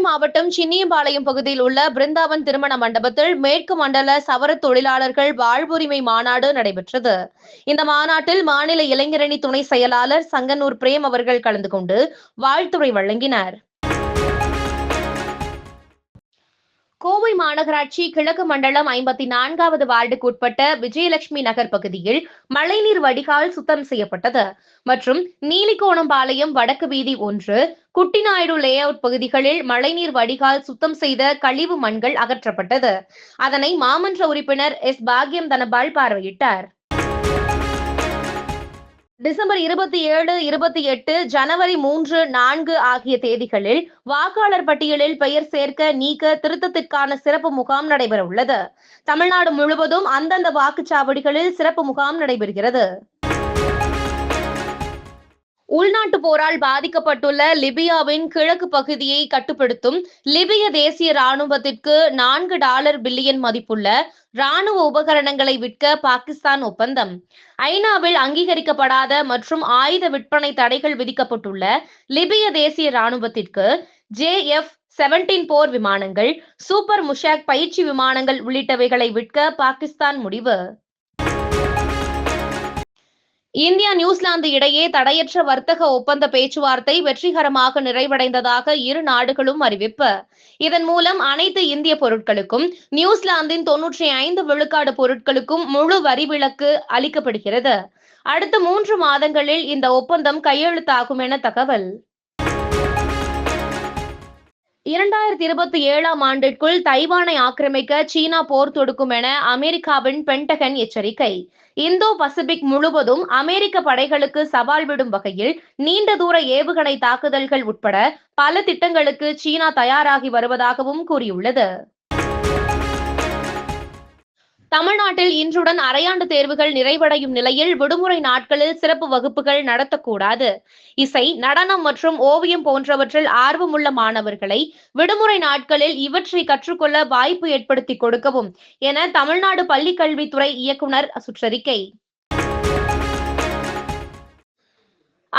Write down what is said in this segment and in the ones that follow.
மாவட்டம் சின்னியம்பாளையம் பகுதியில் உள்ள பிருந்தாவன் திருமண மண்டபத்தில் மேற்கு மண்டல சவர தொழிலாளர்கள் வாழ்வுரிமை மாநாடு நடைபெற்றது. இந்த மாநாட்டில் மாநில இளைஞரணி துணை செயலாளர் சங்கனூர் பிரேம் அவர்கள் கலந்து கொண்டு வாழ்த்துறை வழங்கினார். கோவை மாநகராட்சி கிழக்கு மண்டலம் ஐம்பத்தி நான்காவது வார்டுக்குட்பட்ட விஜயலட்சுமி நகர் பகுதியில் மழைநீர் வடிகால் சுத்தம் செய்யப்பட்டது. மற்றும் நீலிகோணம்பாளையம் வடக்கு வீதி ஒன்று குட்டிநாயுடு லே அவுட் பகுதிகளில் மழைநீர் வடிகால் சுத்தம் செய்த கழிவு மண்கள் அகற்றப்பட்டது. அதனை மாமன்ற உறுப்பினர் எஸ் பாக்யம் தனபால் பார்வையிட்டார். டிசம்பர் இருபத்தி ஏழு இருபத்தி எட்டு ஜனவரி மூன்று நான்கு ஆகிய தேதிகளில் வாக்காளர் பட்டியலில் பெயர் சேர்க்க நீக்க திருத்தத்திற்கான சிறப்பு முகாம் நடைபெற உள்ளது தமிழ்நாடு முழுவதும் அந்தந்த வாக்குச்சாவடிகளில் சிறப்பு முகாம் நடைபெறுகிறது. உள்நாட்டு போரால் பாதிக்கப்பட்டுள்ள லிபியாவின் கிழக்கு பகுதியை கட்டுப்படுத்தும் லிபிய தேசிய ராணுவத்திற்கு நான்கு டாலர் பில்லியன் மதிப்புள்ள ராணுவ உபகரணங்களை விற்க பாகிஸ்தான் ஒப்பந்தம். ஐநாவில் அங்கீகரிக்கப்படாத மற்றும் ஆயுத விற்பனை தடைகள் விதிக்கப்பட்டுள்ள லிபிய தேசிய ராணுவத்திற்கு ஜே எஃப் செவன்டீன் போர் விமானங்கள் சூப்பர் முஷாக் பயிற்சி விமானங்கள் உள்ளிட்டவைகளை விற்க பாகிஸ்தான் முடிவு. இந்தியா நியூசிலாந்து இடையே தடையற்ற வர்த்தக ஒப்பந்த பேச்சுவார்த்தை வெற்றிகரமாக நிறைவடைந்ததாக இரு நாடுகளும் அறிவிப்பு. இதன் மூலம் அனைத்து இந்திய பொருட்களுக்கும் நியூசிலாந்தின் தொன்னூற்றி ஐந்து விழுக்காடு பொருட்களுக்கும் முழு வரி விலக்கு அளிக்கப்படுகிறது. அடுத்த மூன்று மாதங்களில் இந்த ஒப்பந்தம் கையெழுத்தாகும் என தகவல். இரண்டாயிரத்தி இருபத்தி ஏழாம் ஆண்டிற்குள் தைவானை ஆக்கிரமிக்க சீனா போர் தொடுக்கும் என அமெரிக்காவின் பென்டகன் எச்சரிக்கை. இந்தோ பசிபிக் முழுவதும் அமெரிக்க படைகளுக்கு சவால் விடும் வகையில் நீண்ட தூர ஏவுகணை தாக்குதல்கள் உட்பட பல திட்டங்களுக்கு சீனா தயாராகி வருவதாகவும் கூறியுள்ளது. தமிழ்நாட்டில் இன்றுடன் அரையாண்டு தேர்வுகள் நிறைவடையும் நிலையில் விடுமுறை நாட்களில் சிறப்பு வகுப்புகள் நடத்தக்கூடாது. இசை நடனம் மற்றும் ஓவியம் போன்றவற்றில் ஆர்வமுள்ள மாணவர்களை விடுமுறை நாட்களில் இவற்றை கற்றுக்கொள்ள வாய்ப்பு ஏற்படுத்தி கொடுக்கவும் என தமிழ்நாடு பள்ளிக்கல்வித்துறை இயக்குனர் சுற்றறிக்கை.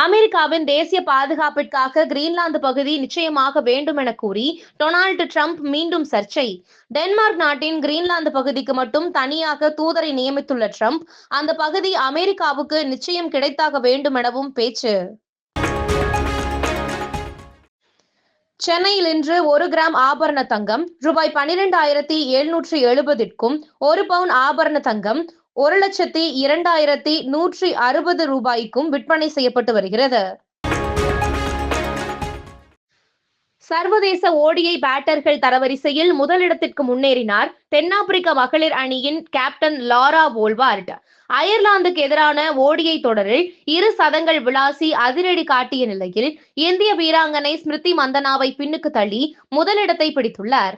அமெரிக்காவின் தேசிய பாதுகாப்பிற்காக கிரீன்லாந்து பகுதி நிச்சயமாக வேண்டும் என கூறி டொனால்டு ட்ரம்ப் மீண்டும் சர்ச்சை. டென்மார்க் நாட்டின் கிரீன்லாந்து பகுதிக்கு மட்டும் தனியாக தூதரை நியமித்துள்ள ட்ரம்ப் அந்த பகுதி அமெரிக்காவுக்கு நிச்சயம் கிடைத்தாக வேண்டும் எனவும் பேச்சு. சென்னையில் இன்று ஒரு கிராம் ஆபரண தங்கம் ரூபாய் பனிரெண்டாயிரத்தி எழுநூற்றி எழுபதிற்கும் ஒரு பவுன் ஆபரண தங்கம் ஒரு லட்சத்தி இரண்டாயிரத்தி நூற்றி அறுபது ரூபாய்க்கும் விற்பனை செய்யப்பட்டு வருகிறது. சர்வதேச ஓடிஐ பேட்டர்கள் தரவரிசையில் முதலிடத்திற்கு முன்னேறினார் தென்னாப்பிரிக்க மகளிர் அணியின் கேப்டன் லாரா வோல்வார்ட். அயர்லாந்துக்கு எதிரான ஓடிஐ தொடரில் இரு சதங்கள் விளாசி அதிரடி காட்டிய நிலையில் இந்திய வீராங்கனை ஸ்மிருதி மந்தனாவை பின்னுக்கு தள்ளி முதலிடத்தை பிடித்துள்ளார்.